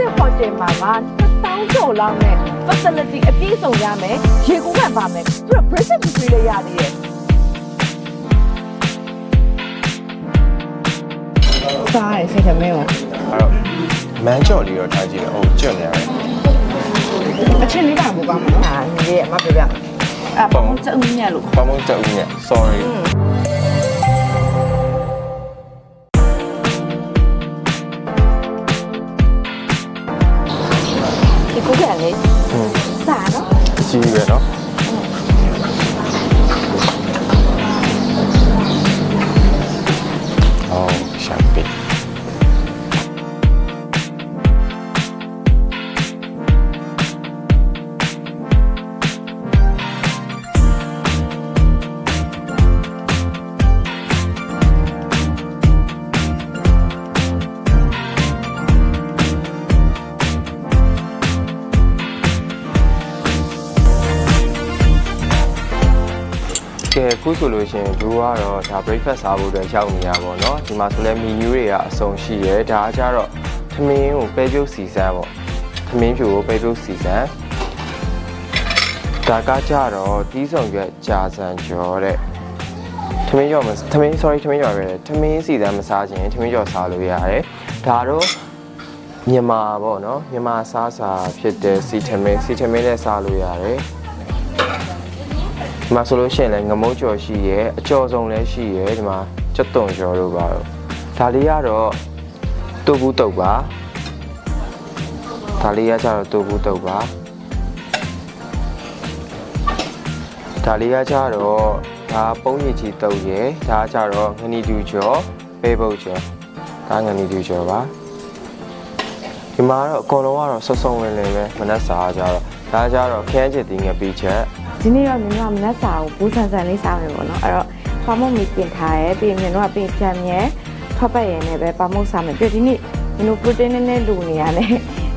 Visit Hotel မှာက1000ကျော်လောက်နဲ့ facility အပြည့်စုံရမယ်ရေကူးခံပါမယ်သူတို့ British degree လည်းရသေးတယ်စားရစိတ်သမင်းကိုအဲ့တော့မန်းကြော်လေးတော့ထားကြည့်တယ်ဟုတ်ကျွတ်နေရတယ်အချင်းလေးပါဘူးကောင်းမှာဟာညီရဲ့မပြပြအဲ့ပုံစံဦးညက်လို့ပမုံတက်ဦးနဲ့ sorry နော် အကြီးပဲเนาะအော်ရှာ အခုဆိုလို့ရှိရင်တို့ကတော့ဒါ breakfast စားဖို့အတွက်ရောက်နေတာပေါ့နော်ဒီမှာဆိုလဲ menu တွေကအစုံရှိရဲဒါကကြတော့ထမင်းကိုပဲပြုတ်စီစမ်းပေါ့ထမင်းဖြူကိုပဲပြုတ်စီစမ်းဒါကကြတော့တီးဆောင်ရွက်ကြာစံကျော်တဲ့ထမင်းကျော်မထမင်း sorry ထမင်းကျော်ပဲထမင်းစီစမ်းမစားခြင်းထမင်းကျော်စားလို့ရတယ်ဒါတော့မြန်မာပေါ့နော်မြန်မာစားစာဖြစ်တဲ့စီထမင်းစီထမင်းနဲ့စားလို့ရတယ် ဒီမှာဆိုလို့ရှိရင်လည်းငမုတ်ကျော်ရှိရဲအကျော်စုံလည်းရှိရဲဒီမှာချက်သွန်ကျော်တို့ပါတော့ဒါလေးကတော့တူဘူးတုတ်ပါဒါလေးကကျတော့တူဘူးတုတ်ပါဒါလေးကကျတော့ဒါပုံရည်ကြီးတုတ်ရဲဒါကကျတော့ငနီတူကျော်ပဲပုတ်ကျော်ဒါငနီတူကျော်ပါဒီမှာတော့အကုန်လုံးကတော့ဆွဆုံဝင်လင်ပဲမနှက်စားကြတော့ဒါကကျတော့ခရမ်းချစ်တီးငပိချက် ဒီနေ့တော့မြင်တော့မနက်စာကိုဘူးဆန်ဆန်လေးစားမယ်ပေါ့နော်အဲ့တော့ပါမုတ်မီပြင်ထားရဲပြီးရင်မြင်တော့ပြင်ချမ်းမြဲထွက်ပတ်ရည်နဲ့ပဲပါမုတ်စားမယ်ပြီးဒီနေ့မြင်တို့ protein နည်းနည်းလိုနေရတယ်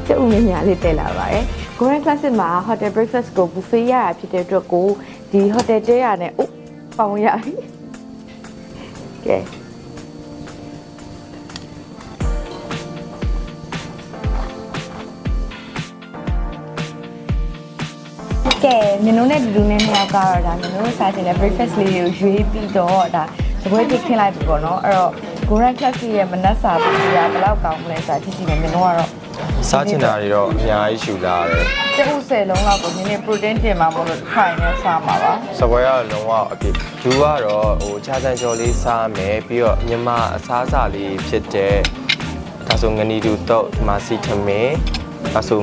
ကျုပ်မြင်များလေးတက်လာပါတယ် Grand Classic မှာ hotel breakfast ကို buffet ရတာဖြစ်တဲ့အတွက်ကိုဒီ hotel တဲရနဲ့အိုးပေါင်ရပြီကဲ ကဲမြင်တို့နဲ့လူနဲ့နှစ်ယောက်ကတော့ဒါမြင်တို့စားချင်တဲ့ breakfast လေးကိုရွေးပြီးတော့ဒါစပွဲတစ်ခင်းလိုက်ပြီပေါ့နော်အဲ့တော့ Grand Classic ရဲ့မနက်စာပူရဘယ်လောက်ကောင်းမလဲဆိုတာကြည့်ကြည့်မယ်မြင်တို့ကတော့စားချင်တာတွေတော့အများကြီးရှူလာတယ်ကျုပ်ဆယ်လုံးလောက်ကိုနည်းနည်း protein တင်မှာမို့လို့ခိုင်နဲ့စားမှာပါစပွဲကတော့လုံးဝအပြည့်ဒူကတော့ဟိုခြားစံကျော်လေးစားမယ်ပြီးတော့မြမအစားအစာလေးဖြစ်တဲ့ဒါဆိုငနီတူတော့ဒီမှာစီထမင်း အဆို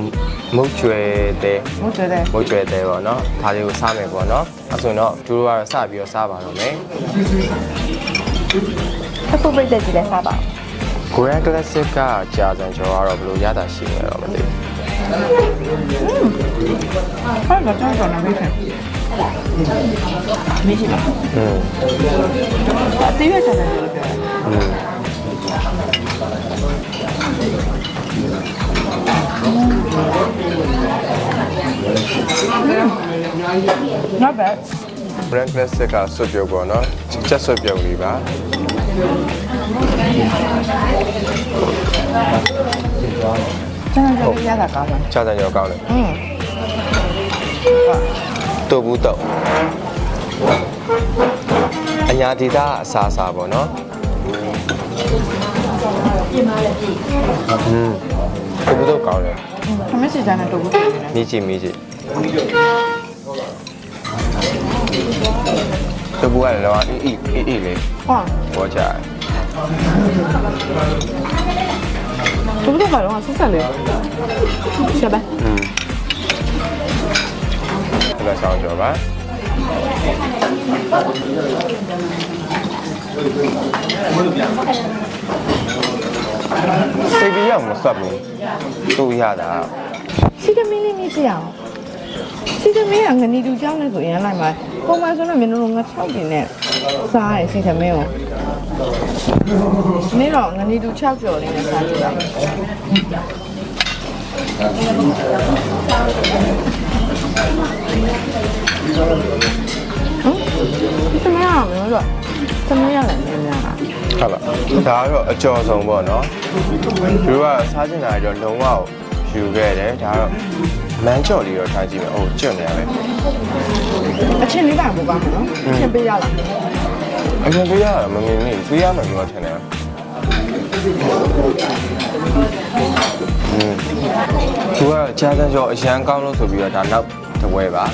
မုတ်ကျွဲတဲ့မုတ်ကျွဲတဲ့မုတ်ကျွဲတဲ့ပေါ့နော်ဒါတွေကိုစားမယ်ပေါ့နော်အဆိုတော့သူတို့ကတော့စပြီးတော့စားပါတော့မယ်အခုပြည့်တဲ့ကြည့်လဲစားပါ Grand Classic ကကြာစံကျော်ကတော့ဘယ်လိုရတာရှိလဲတော့မသိဘူးဟာတော့ကြောက်တော့နေတယ်မကြည့်ပါဘူး။အသေးရတာလည်းပြောတယ်။အင်း not bad Grand Classic ကဆွတ်ပြုတ်ပေါ့နော်ချက်ဆွတ်ပြုတ်လေးပါ ကျန်တယ်ရတာကောင်းတယ် ကြာစံကျော်ကောင်းတယ် อืม တူဘူးတော့အညာဒေတာအစားအစာပေါ့နော်ပြင်ပါလေပြင်อืม တူဘူးတော့ကောင်းတယ်ခမစီကြတဲ့တော့ဘူးမိကြည့်မိကြည့်တူဘူးကလည်းတော့အီအီအီအီလေးဟောပေါ်ကြတယ်သူတို့ကတော့ဆက်ဆက်လေးဆက်ပါอืมဒီမှာဆောင်းကျော်ပါ စိတ်ပြီးရောက်မဆက်ဘူးသူ့ရတာစီကမင်းလေးနေပြအောင်စီကမင်းကငနီတူကြောင်းနဲ့ဆိုရင်လိုက်မှာပုံမှန်ဆိုတော့မင်းတို့ငါ6တင်နဲ့စားရစီကမင်းကိုနေ့တော့ငနီတူ6ကျော်လေးနဲ့စားကြည့်ပါဟမ်သမီးရအောင်လို့ဆို သမီးရလည်းများများပါဟုတ်လားဒါကတော့အကျော်ဆုံးပေါ့နော်သူကစားချင်တာတွေတော့လုံးဝယူခဲ့တယ်ဒါကတော့မန်းကျော်လေးတော့ထားကြည့်မယ်ဟိုကျွတ်နေရပဲအချင်းလေးကဘူပါနော်အချင်းပေးရလားအချင်းပေးရတာမငင်နေပေးရမယ်ပြောထင်တယ်သူကကြားတဲ့ကျော်အရန်ကောင်းလို့ဆိုပြီးတော့ဒါနောက်တစ်ပွဲပါ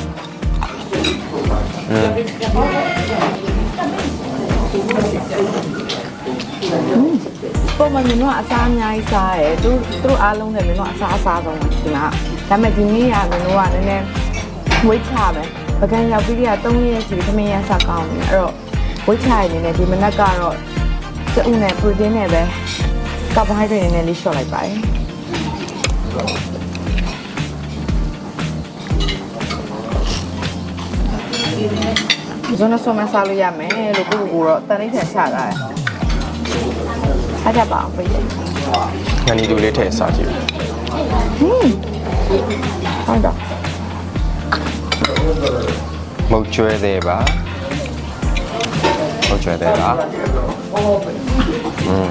อืม ပုံမှန်မျိုးကအစားအများကြီးစားတယ်သူသူတို့အားလုံးနဲ့မျိုးကအစားအစားဆုံးဒီမှာဒါပေမဲ့ဒီနေ့ကမျိုးကနည်းနည်းဝိတ်ချမယ်ပကံရောက်ပြီးက3ရက်ရှိသမင်းရစားကောင်းတယ်အဲ့တော့ဝိတ်ချရနေတယ်ဒီမနက်ကတော့စအုပ်နဲ့ပရိုတင်းနဲ့ပဲကာဗိုဟိုက်ဒရိတ်နည်းနည်းလေးရှော့လိုက်ပါတယ် ဇွန်နဆောမစားလို့ရမယ်လို့ကိုကိုကတော့တန်လေးထန်ချတာတယ်စားကြပါအောင်ပြည့်ငနီတူလေးထည့်စားကြည့်ဟုတ်တော့မုတ်ကျွဲသေးပါမုတ်ကျွဲသေးပါอืม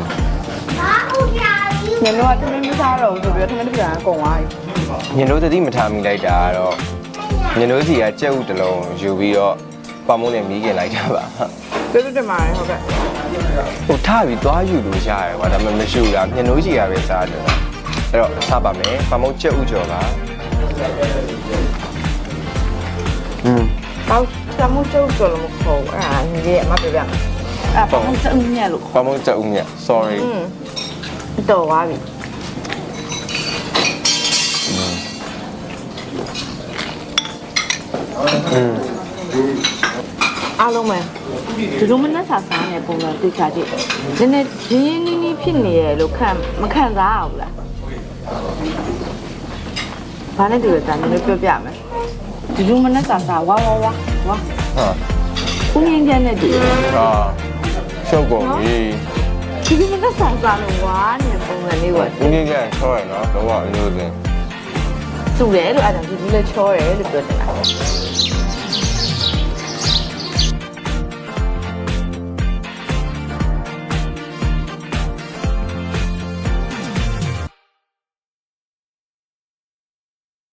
ညနေကသမင်းမစားတော့ဘူးဆိုပြီးတော့သမင်းတစ်ပြန်ကုန်သွားပြီညနိုးသတိမထားမိလိုက်တာကတော့ညနိုးစီကကြက်ဥတစ်လုံးယူပြီးတော့ ပမုန်းနဲ့မီးကင်လိုက်တာပါ ကျေးဇူးတင်ပါတယ်ဟုတ်ကဲ့ ဟိုထားပြီးသွားယူလို့ရတယ်ကွာဒါပေမဲ့မရှိဘူးလားညနိုးစီကပဲစားတယ်အဲ့တော့စားပါမယ်ပမုန်းကြက်ဥကြော်ပါอืม တော့တမှုကျုပ်ဆိုလို့မခေါ်ဘူးအဲ့ဒါညီလေးအမပြပြမယ်အဲ့ပုံစံညက်လို့ ပမုန်းကြက်ဥမြတ် sorry อืมတော်သွားပြီ อืม အားလုံးပဲဒီလိုမနှက်စာစားနေပုံစံသိချာကြည့်နည်းနည်းရင်းရင်းနှီးနှီးဖြစ်နေရလို့ခံမခံစားအောင်လားဘာနဲ့တူလဲတာနည်းနည်းပြောပြမယ်ဒီလိုမနှက်စာစားဝါဝါဝါဝါဟာဦးငင်းကျန်းနဲ့တူတယ်ဟာရှုပ်ကုန်ပြီဒီလိုမနှက်စာစားလို့ဝါနေပုံစံလေးကဦးကြီးကဆောရနော်တော့အမျိုးစင်စုတယ်လို့အဲ့ဒါဒီလိုလဲချောတယ်လို့ပြောတယ်လား